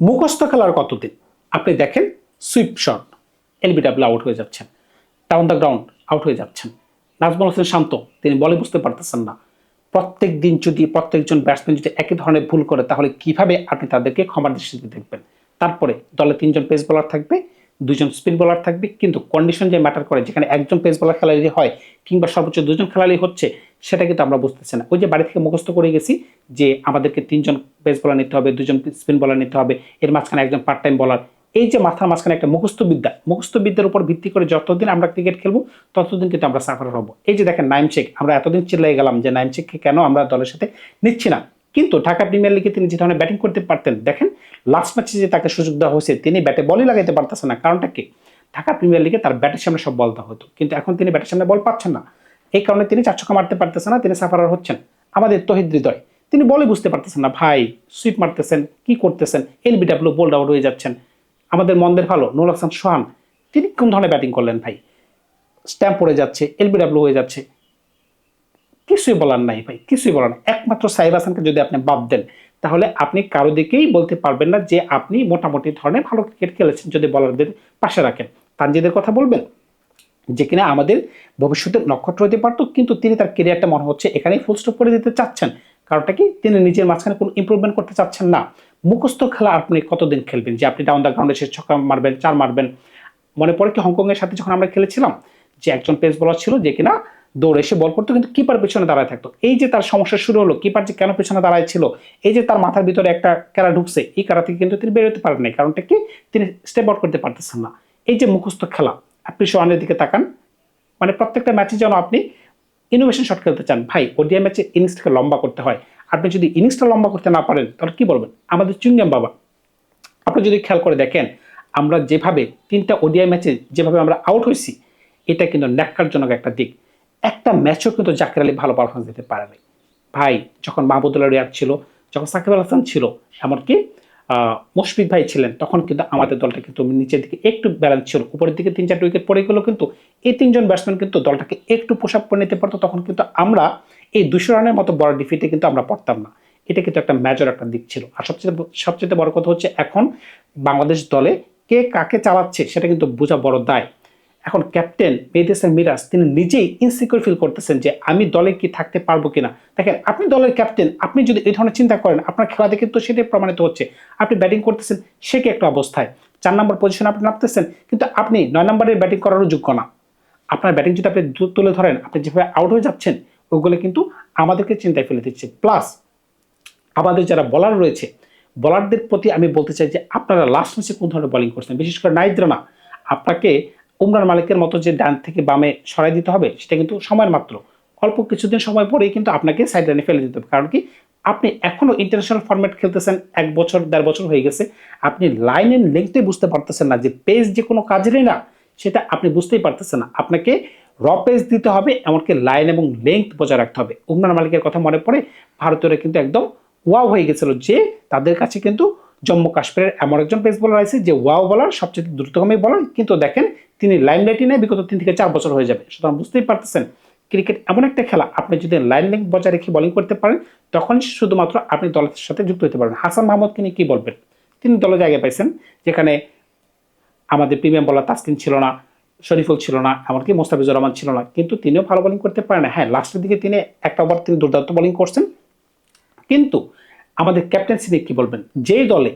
মুখস্থ খেলার কতদিন? আপনি দেখেন সুইপ শট এলবিডাব্লিউ আউট হয়ে যাচ্ছেন টাউন দ্য গ্রাউন্ড আউট হয়ে যাচ্ছেন। নাজমুল হোসেন শান্ত, তিনি বলে বুঝতে পারতেছেন না। প্রত্যেক দিন যদি প্রত্যেকজন ব্যাটসম্যান যদি একই ধরনের ভুল করে, তাহলে কীভাবে আপনি তাদেরকে ক্ষমার দৃষ্টিতে দেখবেন? তারপরে দলে তিনজন পেস বোলার থাকবে দুজন স্পিন বোলার থাকবে, কিন্তু কন্ডিশন যে ম্যাটার করে, যেখানে একজন পেস বোলার খেলালি হয় কিংবা সর্বোচ্চ দুজন খেলালি হচ্ছে, সেটা কিন্তু আমরা বুঝতেছি না। ওই যে বাড়ি থেকে মুখস্থ করে গেছি যে আমাদেরকে তিনজন পেস বোলার নিতে হবে, দুজন স্পিন বোলার নিতে হবে, এর মাঝখানে একজন পার্ট টাইম বোলার এই যে মাথার মাঝখানে একটা মুখস্থ বিদ্যা, মুখস্থ বিদ্যার উপর ভিত্তি করে যতদিন আমরা ক্রিকেট খেলব, ততদিন কিন্তু আমরা সাফার হব। এই যে দেখেন নাইম শেখ আমরা এতদিন চিল্লাই গেলাম যে নাইম শেখকে কেন আমরা দলের সাথে নিচ্ছি না? কিন্তু ঢাকা প্রিমিয়ার লিগে তিনি যে ধরনের ব্যাটিং করতে পারতেন, দেখেন লাস্ট ম্যাচে যে তাকে সুযোগ দেওয়া হয়েছে, তিনি ব্যাটে বলই লাগাইতে পারতেছেন না। কারণটা কি? ঢাকা প্রিমিয়ার লিগে তার ব্যাটের সামনে সব বল দেওয়া হতো, কিন্তু এখন তিনি ব্যাটের সামনে বল পাচ্ছেন না। এই কারণে তিনি চার ছক্কা মারতে পারতেছেন না, তিনি সাফারার হচ্ছেন। আমাদের তহিদ হৃদয়, তিনি বলে বুঝতে পারতেছেন না, ভাই সুইপ মারতেছেন, কি করতেছেন? এলবিডাব্লিউ বোল্ড আউট হয়ে যাচ্ছেন। আমাদের মন্দের ভালো নুর হাসান সোহান, তিনি কোন ধরনের ব্যাটিং করলেন ভাই? স্ট্যাম্প পড়ে যাচ্ছে, এলবিডাব্লিউ হয়ে যাচ্ছে। কিছুই বলার নাই ভাই, কিছুই বলার নাই। একমাত্র সাহেব হাসানকে যদি আপনি বাদ দেন, তাহলে আপনি কারও দিকেই বলতে পারবেন না যে আপনি মোটামুটি ধরনের ভালো ক্রিকেট খেলেছেন যদি বলারদের পাশে রাখেন। তানজিদের কথা বলবেন? যে কিনা আমাদের ভবিষ্যতের নক্ষত্র হতে পারতো, কিন্তু তিনি তার কেরিয়ারটা মনে হচ্ছে এখানেই ফুল স্টপ করে দিতে চাচ্ছেন। কারণটা কি? তিনি নিজের মাঝখানে কোনো ইম্প্রুভমেন্ট করতে চাচ্ছেন না। মুখস্থ খেলা আপনি কতদিন খেলবেন? যে আপনি ডাউন দ্য গ্রাউন্ডে সে ছক্কা মারবেন, চার মারবেন। মনে পড়ে কি হংকংয়ের সাথে যখন আমরা খেলেছিলাম, যে একজন পেস বলার ছিল যে কিনা দৌড়ে এসে বল করতো, কিন্তু কিপার পেছনে দাঁড়ায় থাকতো। এই যে তার সমস্যা শুরু হলো কিপার যে কেন পেছনে দাঁড়ায় ছিল, এই যে তার মাথার ভিতরে একটা ক্যারা ঢুকছে, এই ক্যারা থেকে কিন্তু তিনি বেরোতে পারেন নাই, কারণটা কি? তিনি স্টেপ আউট করতে পারতেছেন না। এই যে মুখস্থ খেলা, আপনি সোহানের দিকে তাকান মানে প্রত্যেকটা ম্যাচে যেন আপনি ইনোভেশন শট খেলতে চান, ভাই ওডিআই ম্যাচে ইনিংসটাকে লম্বা করতে হয়। আপনি যদি ইনিংসটা লম্বা করতে না পারেন, তাহলে কি বলবেন? আমাদের চুঙ্গাম বাবা। আপনি যদি খেয়াল করে দেখেন, আমরা যেভাবে তিনটা ওডিআই ম্যাচে যেভাবে আমরা আউট হয়েছি, এটা কিন্তু ন্যাক্কারজনক একটা দিক। একটা ম্যাচও কিন্তু জাকির আলী ভালো পারফরমেন্স দিতে পারে নাই। ভাই, যখন মাহমুদুল্লাহ রিয়াদ ছিল, যখন সাকিব আল হাসান ছিল, এমনকি মুশফিক ভাই ছিলেন, তখন কিন্তু আমাদের দলটা কিন্তু নিচের দিকে একটু ব্যালেন্স ছিল। উপরের দিকে তিন চারটে উইকেট পড়ে গেলেও কিন্তু এই তিনজন ব্যাটসম্যান কিন্তু দলটাকে একটু পোশাক পরে নিতে পারতো, তখন কিন্তু আমরা এই দুশো রানের মতো বড় ডিফিটে কিন্তু আমরা পড়তাম না। এটা কিন্তু একটা মেজর একটা দিক ছিল। আর সবচেয়ে সবচেয়ে বড় কথা হচ্ছে, এখন বাংলাদেশ দলে কে কাকে চালাচ্ছে, সেটা কিন্তু বোঝা বড় দায়। এখন ক্যাপ্টেন মেহেদিসান মিরাজ, তিনি নিজেই ইনসিকিউর ফিল করতেছেন যে আমি দলে কি থাকতে পারব কিনা। দেখেন, আপনি দলের ক্যাপ্টেন, আপনি যদি এই ধরনের চিন্তা করেন, আপনার খেলা দেখে তো সেটাই প্রমাণিত হচ্ছে। আপনি ব্যাটিং করতেছেন, সে কি একটা অবস্থায়? চার নম্বর পজিশনে আপনি নামতেছেন, কিন্তু আপনি নয় নম্বরে ব্যাটিং করারও যোগ্য না। আপনার ব্যাটিং যদি আপনি তুলে ধরেন, আপনি যেভাবে আউট হয়ে যাচ্ছেন ওগুলো কিন্তু আমাদেরকে চিন্তায় ফেলে দিচ্ছে। প্লাস আমাদের যারা বলার রয়েছে বলারদের প্রতি আমি বলতে চাই যে আপনারা লাস্ট ম্যাচে কোন ধরনের বোলিং করছেন? বিশেষ করে নাইদ্রা না আপনাকে উমরান মালিকের মতো যে ডান থেকে বামে সরাই দিতে হবে, সেটা কিন্তু সময়ের মাত্র। অল্প কিছুদিন সময় পরেই কিন্তু আপনাকে সাইড লাইনে ফেলে দিতে হবে। কারণ কি, আপনি এখনও ইন্টারন্যাশনাল ফরম্যাট খেলতেছেন, এক বছর, দেড় বছর হয়ে গেছে। আপনি লাইন এন্ড লেংথে বুঝতে পারতেছেন না যে পেজ যে কোনো কাজেরই না, সেটা আপনি বুঝতেই পারতেছেন না। আপনাকে র পেজ দিতে হবে, এমনকি লাইন এবং লেংথ বজায় রাখতে হবে। উমরান মালিকের কথা মনে পড়ে, ভারতীয়রা কিন্তু একদম ওয়াও হয়ে গেছিল যে তাদের কাছে কিন্তু জম্মু কাশ্মীরের এমন একজন পেস বোলার আছে যে ওয়াও বলার সবচেয়ে দ্রুতগামী বলার কিন্তু দেখেন তিনি লাইন লাইটে নেয় বিগত তিন থেকে চার বছর হয়ে যাবে। সুতরাং বুঝতেই পারতেছেন, ক্রিকেট এমন একটা খেলা, আপনি যদি লাইন লেন্থ বজায় রেখে বোলিং করতে পারেন, তখন শুধুমাত্র আপনি দলের সাথে যুক্ত হতে পারবেন। হাসান মাহমুদকে নিয়ে কী বলবেন? তিনি দলে জায়গায় পাইছেন, যেখানে আমাদের প্রিমিয়াম বলার তাসকিন ছিল না, শরীফুল ছিল না, এমনকি মোস্তাফিজুর রহমান ছিল না, কিন্তু তিনিও ভালো বোলিং করতে পারেন। না হ্যাঁ লাস্টের দিকে তিনি একটা ওভার তিনি দুর্দান্ত বোলিং করছেন। কিন্তু আমাদের ক্যাপ্টেন্সি নিয়ে কি বলবেন? যেই দলে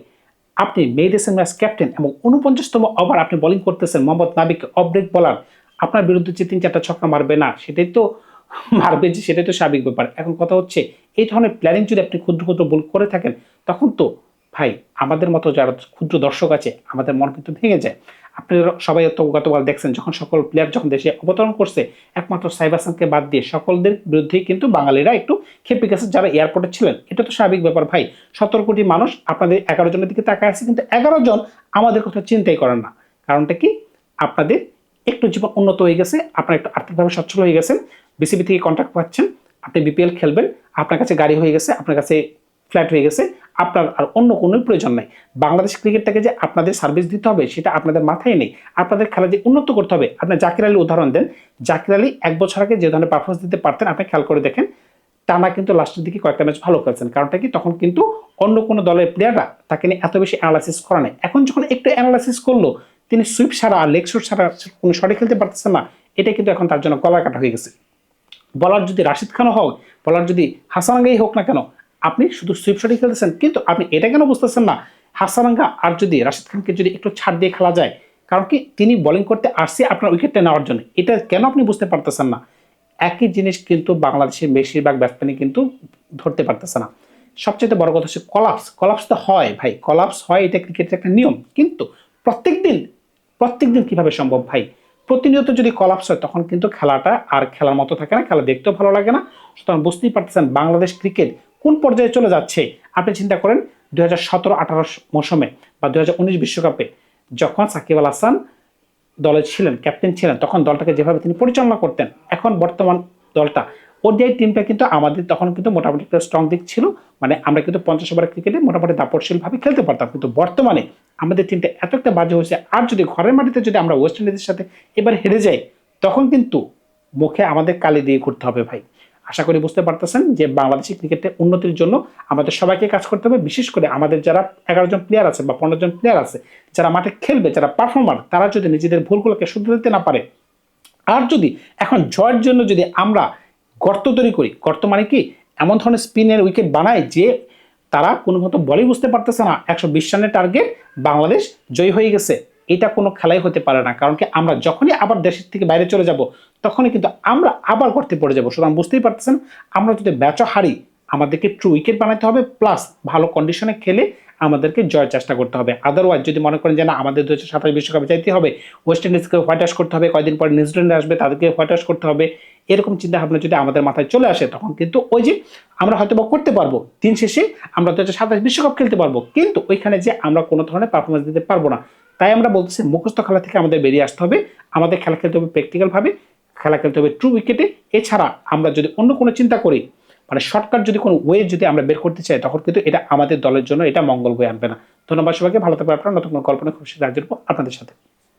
আপনি মেহেদিসান ম্যাচ ক্যাপ্টেন এবং উনপঞ্চাশতম ওভার আপনি বোলিং করতেছেন মোহাম্মদ নাবিক অব্রেক বলার। আপনার বিরুদ্ধে যে তিন চারটা ছক্কা মারবে না, সেটাই তো মারবে যে, সেটাই তো স্বাভাবিক ব্যাপার। এখন কথা হচ্ছে, এই ধরনের প্ল্যানিং যদি আপনি ক্ষুদ্র ক্ষুদ্র বল করে থাকেন, তখন তো ভাই, আমাদের মতো যারা ক্ষুদ্র দর্শক আছে, আমাদের মন কিন্তু ভেঙে যায়। আপনারা সবাই তো গতকাল দেখছেন, যখন সকল প্লেয়ার যখন দেশে অবতরণ করছে, একমাত্র সাইব হাসানকে বাদ দিয়ে সকলদের বিরুদ্ধেই কিন্তু বাঙালিরা একটু খেপে গেছে, যারা এয়ারপোর্টে ছিলেন। এটা তো স্বাভাবিক ব্যাপার ভাই। সতেরো কোটি মানুষ আপনাদের এগারো জনের দিকে তাকায় আছে, কিন্তু এগারো জন আমাদের কথা চিন্তাই করেন না। কারণটা কি? আপনাদের একটু জীবন উন্নত হয়ে গেছে, আপনার একটু আর্থিকভাবে সচ্ছল হয়ে গেছেন বিসিবি থেকে কন্ট্রাক্ট পাচ্ছেন, আপনি বিপিএল খেলবেন, আপনার কাছে গাড়ি হয়ে গেছে, আপনার কাছে ফ্ল্যাট হয়ে গেছে, আপনার আর অন্য কোনো প্রয়োজন নাই। বাংলাদেশ ক্রিকেটটাকে যে আপনাদের সার্ভিস দিতে হবে, সেটা আপনাদের মাথায় নেই। আপনাদের খেলা যে উন্নত করতে হবে, আপনি জাকির আলী উদাহরণ দেন। জাকির আলী এক বছর আগে যে ধরনের পারফরমেন্স দিতে পারতেন, আপনি খেয়াল করে দেখেন, টানা কিন্তু লাস্টের দিকে কয়েকটা ম্যাচ ভালো খেলছেন। কারণটা কি? তখন কিন্তু অন্য কোনো দলের প্লেয়াররা তাকে নিয়ে এত বেশি অ্যানালাইসিস করা নেই। এখন যখন একটু অ্যানালাইসিস করল, তিনি সুইপ ছাড়া লেগ শট ছাড়া কোনো শটে খেলতে পারতেছেন না। এটা কিন্তু এখন তার জন্য গলা কাটা হয়ে গেছে। বলার যদি রাশিদ খানও হোক বলার যদি হাসানাঙ্গাই হোক না কেন আপনি শুধু সুইপ শটই খেলতেছেন, কিন্তু আপনি এটা কেন বুঝতেছেন না? হাসানাঙ্গা আর যদি রাশিদ খানকে যদি একটু ছাড় দিয়ে খেলা যায়, কারণ কি তিনি বোলিং করতে আসছে আপনার উইকেটটা নেওয়ার জন্য। এটা কেন আপনি বুঝতে পারতেছেন না? একই জিনিস কিন্তু বাংলাদেশের বেশিরভাগ ব্যাটসম্যানই কিন্তু ধরতে পারতেছে না। সবচেয়ে বড় কথা হচ্ছে কলাপস কলাপস তো হয় ভাই। কলাপস হয় এটা ক্রিকেটের একটা নিয়ম। কিন্তু প্রত্যেক দিন প্রত্যেক দিন কীভাবে সম্ভব ভাই? প্রতিনিয়ত যদি কলাপস হয়, তখন কিন্তু খেলাটা আর খেলার মতো থাকে না। খেলা দেখতেও ভালো লাগে না। সুতরাং বুঝতেই পারতেছেন বাংলাদেশ ক্রিকেট কোন পর্যায়ে চলে যাচ্ছে? আপনি চিন্তা করেন দু হাজার সতেরো আঠারো মৌসুমে বা দু বিশ্বকাপে যখন সাকিব আল হাসান দলে ছিলেন, ক্যাপ্টেন ছিলেন, তখন দলটাকে যেভাবে তিনি পরিচালনা করতেন, এখন বর্তমান দলটা, ওডিআই টিমটা কিন্তু আমাদের তখন কিন্তু মোটামুটি একটা স্ট্রং দিক ছিল মানে আমরা কিন্তু পঞ্চাশ ওভার ক্রিকেটে মোটামুটি দাপটশীলভাবে খেলতে পারতাম, কিন্তু বর্তমানে আমাদের টিমটা এত একটা বাজে হয়েছে, আর যদি ঘরের মাটিতে যদি আমরা ওয়েস্ট ইন্ডিজের সাথে এবার হেরে যাই, তখন কিন্তু মুখে আমাদের কালি দিয়ে ঘুরতে হবে ভাই। আশা করি বুঝতে পারতেছেন যে বাংলাদেশি ক্রিকেটের উন্নতির জন্য আমাদের সবাইকে কাজ করতে হবে। বিশেষ করে আমাদের যারা এগারো জন প্লেয়ার আছে বা পনেরো জন প্লেয়ার আছে, যারা মাঠে খেলবে, যারা পারফর্মার তারা যদি নিজেদের ভুলগুলোকে শুধরে দিতে না পারে, আর যদি এখন জয়ের জন্য যদি আমরা গর্ত তৈরি করি, গর্ত মানে কি? এমন ধরনের স্পিনের উইকেট বানায় যে তারা কোনো মতো বলই বুঝতে পারতেছে না, একশো বিশ রানের টার্গেট বাংলাদেশ জয়ী হয়ে গেছে। এটা কোনো খেলাই হতে পারে না, কারণ কি আমরা যখনই আবার দেশের থেকে বাইরে চলে যাব তখনই কিন্তু আমরা আবার করতে পড়ে যাব। সুতরাং বুঝতেই পারতেছেন, আমরা যদি ম্যাচও হারি, আমাদেরকে ট্রু উইকেট বানাতে হবে প্লাস ভালো কন্ডিশনে খেলে আমাদেরকে জয়ের চেষ্টা করতে হবে। আদারওয়াইজ যদি মনে করেন যে না, আমাদের দু হাজার সাতাশ বিশ্বকাপে যাইতে হবে ওয়েস্ট ইন্ডিজকে হোয়াইট ওয়াশ করতে হবে কয়েকদিন পরে নিউজিল্যান্ডে আসবে তাদেরকে হোয়াইট ওয়াশ করতে হবে, এরকম চিন্তা ভাবনা যদি আমাদের মাথায় চলে আসে, তখন কিন্তু ওই যে আমরা হয়তো বা করতে পারব, দিন শেষে আমরা দু হাজার সাতাশ বিশ্বকাপ খেলতে পারব, কিন্তু ওইখানে যে আমরা কোনো ধরনের পারফরমেন্স দিতে পারব না। তাই আমরা বলতেছি, মুখস্থ খেলা থেকে আমাদের বেরিয়ে আসতে হবে, আমাদের খেলা খেলতে হবে প্র্যাকটিক্যালভাবে খেলা খেলতে হবে ট্রু উইকেটে এছাড়া আমরা যদি অন্য কোনো চিন্তা করি মানে শর্টকাট যদি কোনো ওয়ে যদি আমরা বের করতে চাই, তখন কিন্তু এটা আমাদের দলের জন্য এটা মঙ্গল বয়ে আনবে না। ধন্যবাদ সবাইকে, ভালো থাকবে আপনারা। নতুন কোনো কল্পনা খুশি রাজ্যের আপনাদের সাথে।